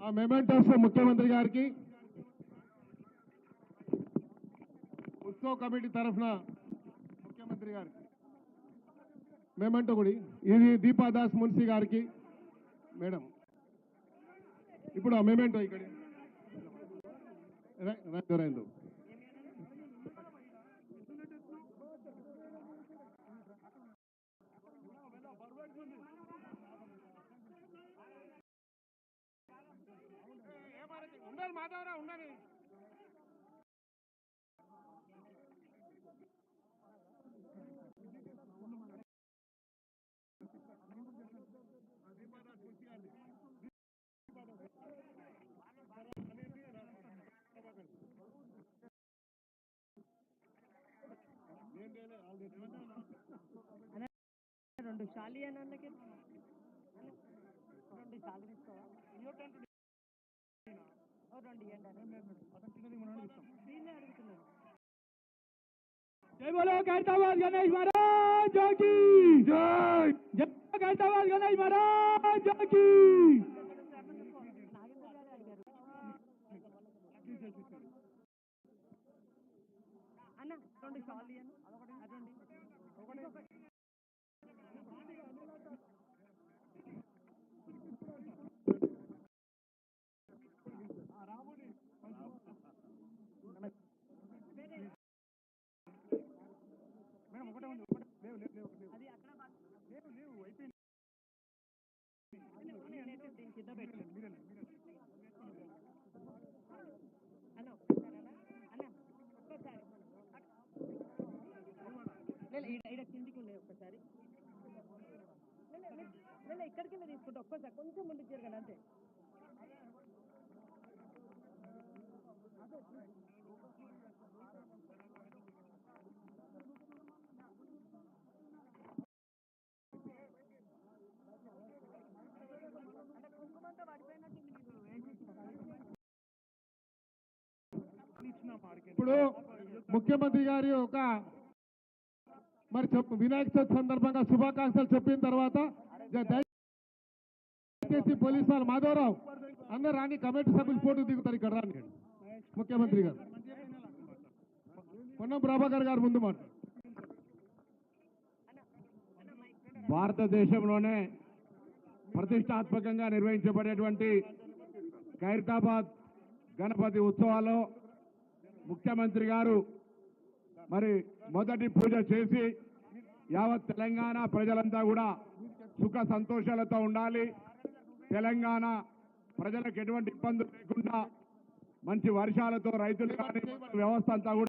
ఆ మెమెంటోస్ ముఖ్యమంత్రి గారికి ఉత్సవ కమిటీ తరఫున ముఖ్యమంత్రి గారికి. మెమెంటో గుడి ఇది దీపాదాస్ మున్సీ గారికి. మేడం. ఇప్పుడు మేమేంటో ఇక్కడ. రైందు ఉండాలి మాధవరావు ఉండాలి. రెండు షాలి అని అన్నకి రెండు షాలు తీసుకోవా? రెండు ఇవ్వండి దీన్నే అడుగుతున్నాను జై బోలో ఖైరతాబాద్ గణేష్ మహారాజ్ జోకి జై. జై ఖైరతాబాద్ గణేష్ మహారాజ్ జోకి అన్న రెండు షాలు ఇవ్వను అదండి కింద అన్న ఒక్కసారి. అన్న ఒక్కసారి ఈడ కిందికి ఉండే ఒక్కసారి. ఇక్కడికి తీసుకుంటా ఒక్కసారి. కొంచెం ముందుకు జరగండి అంతే. అంటే ఇప్పుడు ముఖ్యమంత్రి గారి ఒక మరి చెప్పు వినాయక చవితి సందర్భంగా శుభాకాంక్షలు చెప్పిన తర్వాత దయచేసి పోలీసు వాళ్ళు మాధవరావు అందరు రాని కమిటీ సభ్యులు ఫోటో దిగుతారు ఇక్కడ రాని. ముఖ్యమంత్రి గారు. పొన్నం ప్రభాకర్ గారు ముందు మాట. భారతదేశంలోనే ప్రతిష్టాత్మకంగా నిర్వహించబడేటువంటి ఖైరతాబాద్ గణపతి ఉత్సవాల్లో ముఖ్యమంత్రి గారు మరి మొదటి పూజ చేసి యావత్ తెలంగాణ ప్రజలంతా కూడా సుఖ సంతోషాలతో ఉండాలి. తెలంగాణ ప్రజలకు ఎటువంటి ఇబ్బందులు లేకుండా మంచి వర్షాలతో రైతులు కానీ వ్యవస్థ అంతా కూడా